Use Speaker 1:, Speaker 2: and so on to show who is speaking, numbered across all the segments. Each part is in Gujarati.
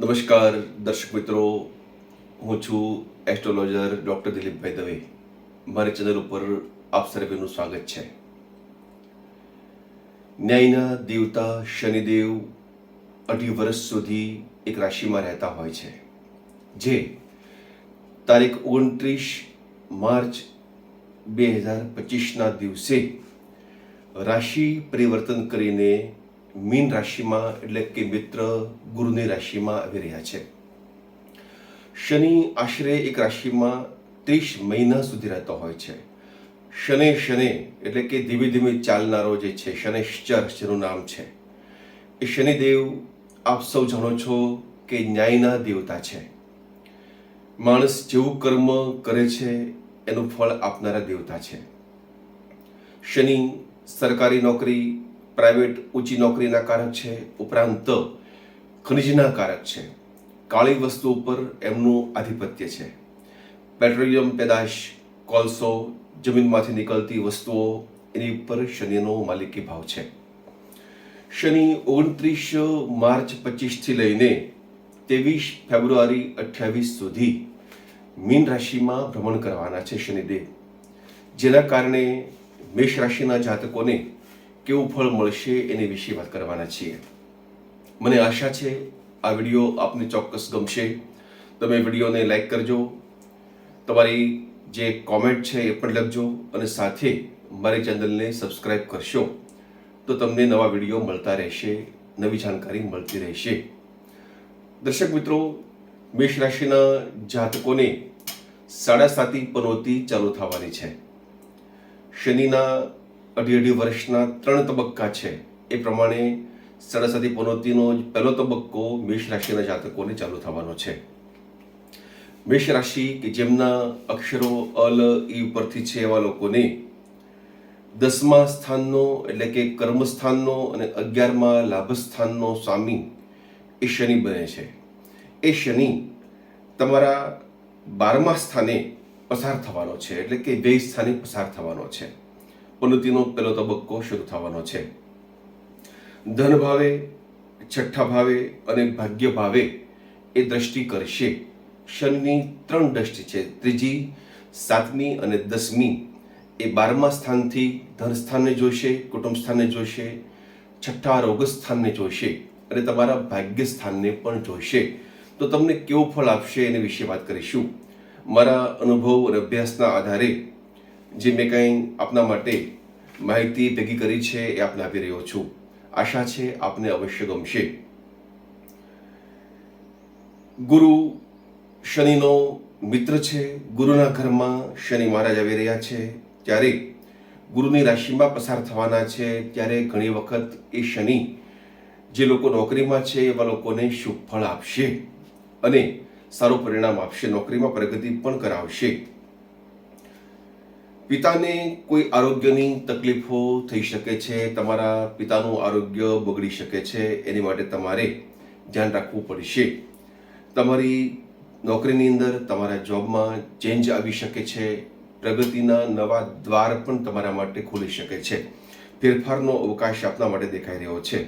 Speaker 1: નમસ્કાર, દર્શક મિત્રો. હું છું એસ્ટ્રોલોજર ડૉક્ટર દિલીપભાઈ દવે મારી ચેનલ ઉપર આપ સર્વેનું સ્વાગત છે. ન્યાયના દેવતા શનિદેવ અઢી વર્ષ સુધી એક રાશિમાં રહેતા હોય છે, જે તારીખ ઓગણત્રીસ માર્ચ બે હજાર પચીસના દિવસે રાશિ પરિવર્તન કરીને મીન રાશિમાં એટલે કે મિત્ર, ગુરુની રાશિમાં આવી રહ્યા છે. શનિ આશરે એક રાશિમાં ત્રીસ મહિના સુધી રહેતો હોય છે. શને શને એટલે કે ધીમે ધીમે ચાલનારો જે છે, શનિશ્ચર જેનું નામ છે. એ શનિદેવ આપ સૌ જાણો છો કે ન્યાયના દેવતા છે. માણસ જેવું કર્મ કરે છે, એનું ફળ આપનારા દેવતા છે. શનિ સરકારી નોકરી પ્રાઇવેટ ઊંચી નોકરીના કારક છે, ઉપરાંત ખનિજના કારક છે. કાળી વસ્તુ ઉપર એમનું આધિપત્ય છે. પેટ્રોલિયમ પેદાશ, કોલસો, જમીનમાંથી નીકળતી વસ્તુઓ, એની ઉપર શનિનો માલિકી ભાવ છે. શનિ ઓગણત્રીસ માર્ચ પચીસથી લઈને ત્રેવીસ ફેબ્રુઆરી અઠ્યાવીસ સુધી મીન રાશિમાં ભ્રમણ કરવાના છે શનિદેવ. જેના કારણે મેષ રાશિના જાતકોને કેવું ફળ મળશે એની વિશે વાત કરવાના છીએ. મને આશા છે આ વીડિયો આપને ચોક્કસ ગમશે. તમે વિડીયોને લાઈક કરજો. તમારી જે કોમેન્ટ છે એ પણ લખજો અને સાથે મારી ચેનલને સબસ્ક્રાઈબ કરશો. તો તમને નવા વીડિયો મળતા રહેશે, નવી જાણકારી મળતી રહેશે. દર્શક મિત્રો, મેષ રાશિના જાતકોને સાડા સાતી પનોતી ચાલુ થવાની છે. શનિના અઢી અઢી વર્ષના ત્રણ તબક્કા છે. એ પ્રમાણે સરસ્વતી પનોતીનો પહેલો તબક્કો મેષ રાશિના જાતકોને ચાલુ થવાનો છે. મેષ રાશિ કે જેમના અક્ષરો અલ, ઈ ઉપરથી છે એવા લોકોને દસમા સ્થાનનો એટલે કે કર્મસ્થાનનો અને અગિયારમાં લાભસ્થાનનો સ્વામી એ શનિ બને છે. એ શનિ તમારા બારમા સ્થાને પસાર થવાનો છે, એટલે કે વ્યય સ્થાને પસાર થવાનો છે. ઉન્નતિનો પહેલો તબક્કો શરૂ થવાનો છે. ધન ભાવે, છઠ્ઠા ભાવે અને ભાગ્ય ભાવે એ દ્રષ્ટિ કરશે. શનિની ત્રણ દ્રષ્ટિ છે. ત્રીજી, સાતમી અને દસમી એ બારમા સ્થાનથી ધન સ્થાનને જોશે, કુટુંબ સ્થાનને જોશે, છઠ્ઠા રોગ સ્થાનને જોશે અને તમારા ભાગ્ય સ્થાનને પણ જોશે. તો તમને કેવું ફળ આપશે એને વિશે વાત કરીશું. મારા અનુભવ અને અભ્યાસના આધારે જે મેં કંઈ આપના માટે માહિતી ભેગી કરી છે એ આપને આપી રહ્યો છું. આશા છે આપને અવશ્ય ગમશે. ગુરુ શનિનો મિત્ર છે, ગુરુના ઘરમાં શનિ મહારાજ આવી રહ્યા છે. ત્યારે ગુરુની રાશિમાં પસાર થવાના છે, ત્યારે ઘણી વખત એ શનિ જે લોકો નોકરીમાં છે, એવા લોકોને શુભ ફળ આપશે અને સારું પરિણામ આપશે, નોકરીમાં પ્રગતિ પણ કરાવશે. પિતાને કોઈ આરોગ્યની તકલીફો થઈ શકે છે, તમારા પિતાનું આરોગ્ય બગડી શકે છે, એની માટે તમારે ધ્યાન રાખવું પડશે. તમારી નોકરીની અંદર તમારા જોબમાં ચેન્જ આવી શકે છે, પ્રગતિના નવા દ્વાર પણ તમારા માટે ખુલી શકે છે. ફેરફારનો અવકાશ આપના માટે દેખાઈ રહ્યો છે.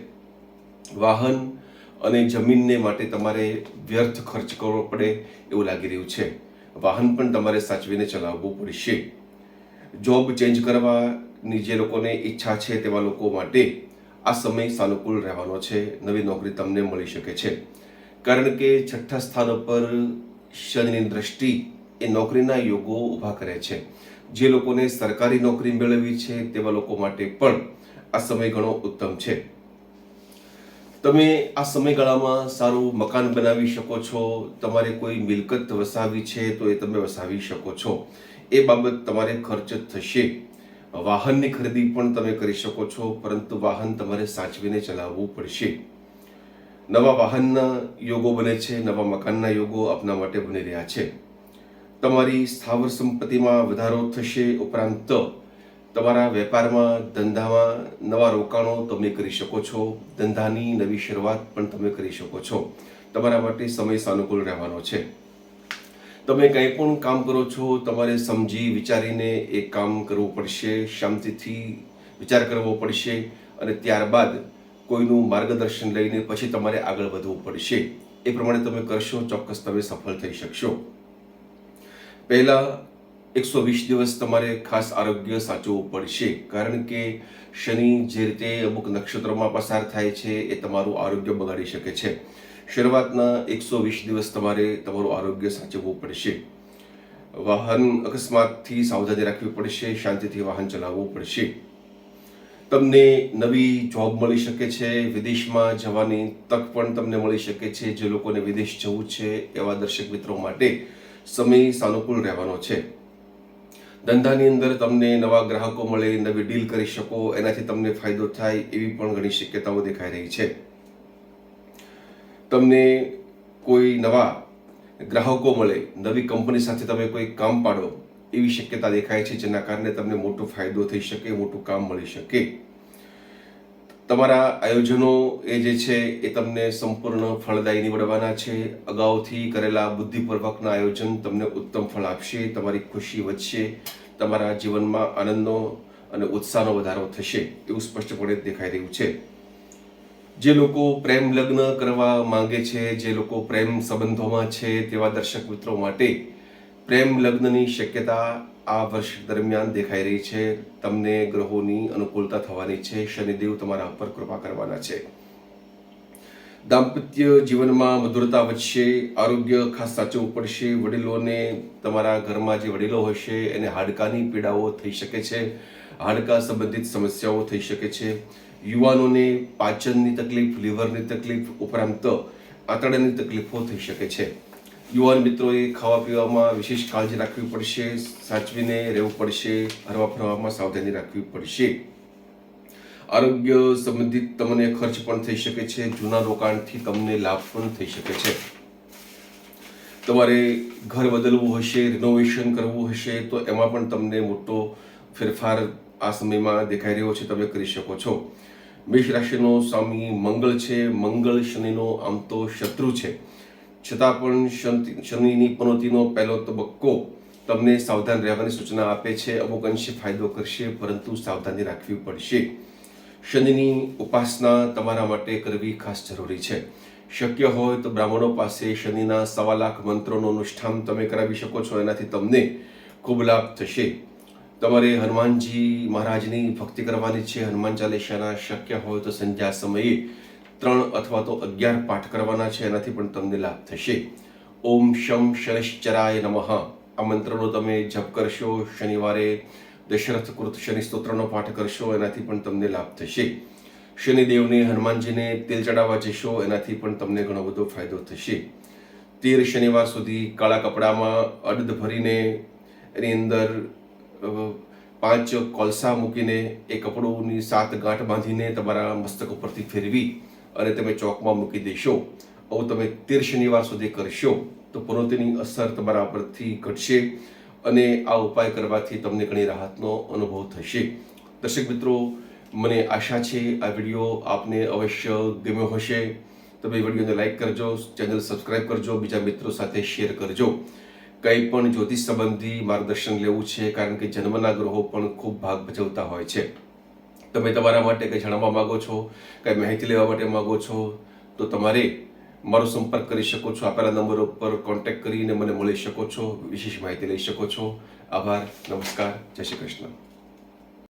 Speaker 1: વાહન અને જમીનને માટે તમારે વ્યર્થ ખર્ચ કરવો પડે એવું લાગી રહ્યું છે. વાહન પણ તમારે સાચવીને ચલાવવું પડશે. જોબ ચેન્જ કરવાની જે લોકોને ઈચ્છા છે તેવા લોકો માટે આ સમય સાનુકૂળ રહેવાનો છે. નવી નોકરી તમને મળી શકે છે. કારણ કે છઠ્ઠા સ્થાન ઉપર શનિની દ્રષ્ટિ એ નોકરીના યોગો ઊભા કરે છે. જે લોકોને સરકારી નોકરી મેળવી છે તેવા લોકો માટે પણ આ સમય ઘણો ઉત્તમ છે. તમે આ સમયગાળામાં સારું મકાન બનાવી શકો છો. તમારે કોઈ મિલકત વસાવી છે તો એ તમે વસાવી શકો છો. એ બાબત તમારે ખર્ચ થશે. વાહનની ખરીદી પણ તમે કરી શકો છો, પરંતુ વાહન તમારે સાચવીને ચલાવવું પડશે. નવા વાહનના યોગો બને છે, નવા મકાનના યોગો આપના માટે બની રહ્યા છે. તમારી સ્થાવર સંપત્તિમાં વધારો થશે ઉપરાંત તમારા વેપારમાં ધંધામાં નવા રોકાણો તમે કરી શકો છો, ધંધાની નવી શરૂઆત પણ તમે કરી શકો છો. તમારા માટે સમય સાનુકૂળ રહેવાનો છે. તમે કંઈ પણ કામ કરો છો, તમારે સમજી વિચારીને એ કામ કરવું પડશે, શાંતિથી વિચાર કરવો પડશે અને ત્યારબાદ કોઈનું માર્ગદર્શન લઈને પછી તમારે આગળ વધવું પડશે. એ પ્રમાણે તમે કરશો, ચોક્કસ તમે સફળ થઈ શકશો. પહેલા એકસો વીસ દિવસ તમારે ખાસ આરોગ્ય સાચવવું પડશે, કારણ કે શનિ, જે રીતે અમુક નક્ષત્રોમાં પસાર થાય છે, એ તમારું આરોગ્ય બગાડી શકે છે. શરૂઆતના એકસો વીસ દિવસ તમારે તમારું આરોગ્ય સાચવવું પડશે. વાહન અકસ્માતથી સાવધાની રાખવી પડશે, શાંતિથી વાહન ચલાવવું પડશે. તમને નવી જોબ મળી શકે છે, વિદેશમાં જવાની તક પણ તમને મળી શકે છે, જે લોકોને વિદેશ જવું છે એવા દર્શક મિત્રો માટે સમય સાનુકૂળ રહેવાનો છે. ધંધાની અંદર તમને નવા ગ્રાહકો મળે, નવી ડીલ કરી શકો, એનાથી તમને ફાયદો થાય એવી પણ ઘણી શક્યતાઓ દેખાઈ રહી છે. તમને કોઈ નવા ગ્રાહકો મળે, નવી કંપની સાથે તમે કોઈ કામ પાડો, એવી શક્યતા દેખાય છે જેના કારણે તમને મોટો ફાયદો થઈ શકે, મોટું કામ મળી શકે. તમારા આયોજનો એ જે છે એ તમને સંપૂર્ણ ફળદાયી નીવડવાના છે. અગાઉથી કરેલા બુદ્ધિપૂર્વકના આયોજન તમને ઉત્તમ ફળ આપશે, તમારી ખુશી વધશે, તમારા જીવનમાં આનંદનો અને ઉત્સાહનો વધારો થશે, એવું સ્પષ્ટપણે દેખાઈ રહ્યું છે. જે લોકો પ્રેમ લગ્ન કરવા માંગે છે, જે લોકો પ્રેમ સંબંધોમાં છે તેવા દર્શક મિત્રો માટે પ્રેમ લગ્નની શક્યતા આ વર્ષ દરમિયાન દેખાઈ રહી છે. તમને ગ્રહોની અનુકૂળતા થવાની છે. શનિદેવ તમારા ઉપર કૃપા કરવાના છે. દાંપત્ય જીવનમાં મધુરતા વધશે, આરોગ્ય ખાસ સાચવવું પડશે, વડીલોને તમારા ઘરમાં જે વડીલો હશે એને હાડકાની પીડાઓ થઈ શકે છે. હાડકા સંબંધિત સમસ્યાઓ થઈ શકે છે. યુવાનોને પાચનની તકલીફ, લીવરની તકલીફ ઉપરાંત આંતરડાની તકલીફો થઈ શકે છે. યુવાન મિત્રોએ ખાવા પીવામાં વિશેષ કાળજી રાખવી પડશે, સાચવીને રહેવું પડશે, હરવા ફરવામાં સાવધાની રાખવી પડશે. આરોગ્ય સંબંધિત તમને ખર્ચ પણ થઈ શકે છે, જૂના રોકાણથી તમને લાભ પણ થઈ શકે છે. તમારે ઘર બદલવું હશે રિનોવેશન કરવું હશે, તો એમાં પણ તમને મોટો ફેરફાર આ સમયમાં દેખાઈ રહ્યો છે, તમે કરી શકો છો. મેષ રાશિનો સ્વામી મંગળ છે, મંગળ શનિનો આમ તો શત્રુ છે. છતાં પણ શનિ- શનિની પનોતીનો પહેલો તબક્કો તમને સાવધાન રહેવાની સૂચના આપે છે, અમુક અંશે ફાયદો કરશે, પરંતુ સાવધાની રાખવી પડશે. શનિની ઉપાસના તમારા માટે કરવી ખાસ જરૂરી છે. શક્ય હોય તો બ્રાહ્મણો પાસે શનિના સવા લાખ મંત્રોનું અનુષ્ઠાન તમે કરાવી શકો છો, એનાથી તમને ખૂબ લાભ થશે. તમારે હનુમાનજી મહારાજની ભક્તિ કરવાની છે, હનુમાન ચાલીસાના શક્ય હોય તો સંધ્યા સમયે ત્રણ અથવા તો અગિયાર પાઠ કરવાના છે, એનાથી પણ તમને લાભ થશે. ઓમ શમ શનિશ્ચરાય નમઃ. આ મંત્રનો તમે જપ કરશો, શનિવારે દશરથ કૃત શનિ સ્તોત્રનો પાઠ કરશો, એનાથી પણ તમને લાભ થશે. શનિદેવને હનુમાનજીને તેલ ચડાવવા જશો, એનાથી પણ તમને ઘણો બધો ફાયદો થશે. તેર શનિવાર સુધી કાળા કપડામાં અડદ ભરીને એની અંદર પાંચ કોલસા મૂકીને એ કપડુંની સાત ગાંઠ બાંધીને તમારા મસ્તક ઉપરથી ફેરવી અને તમે ચોકમાં મૂકી દેશો. આવું તમે તેર શનિવાર સુધી કરશો. તો પ્રવૃત્તિની અસર તમારા પરથી ઘટશે અને આ ઉપાય કરવાથી તમને ઘણી રાહતનો અનુભવ થશે. દર્શક મિત્રો, મને આશા છે આ વીડિયો આપને અવશ્ય ગમ્યો હશે. તમે વિડીયોને લાઈક કરજો, ચેનલ સબસ્ક્રાઇબ કરજો, બીજા મિત્રો સાથે શેર કરજો. કંઈ પણ જ્યોતિષ સંબંધી માર્ગદર્શન લેવું છે, કારણ કે જન્મના ગ્રહો પણ ખૂબ ભાગ ભજવતા હોય છે. તમે તમારા માટે કંઈ જાણવા માગો છો, કંઈ માહિતી લેવા માટે માગો છો, તો તમારે મારો સંપર્ક કરી શકો છો, આપેલા નંબર ઉપર કોન્ટેક્ટ કરીને મને મળી શકો છો, વિશેષ માહિતી લઈ શકો છો. આભાર, નમસ્કાર, જય શ્રી કૃષ્ણ.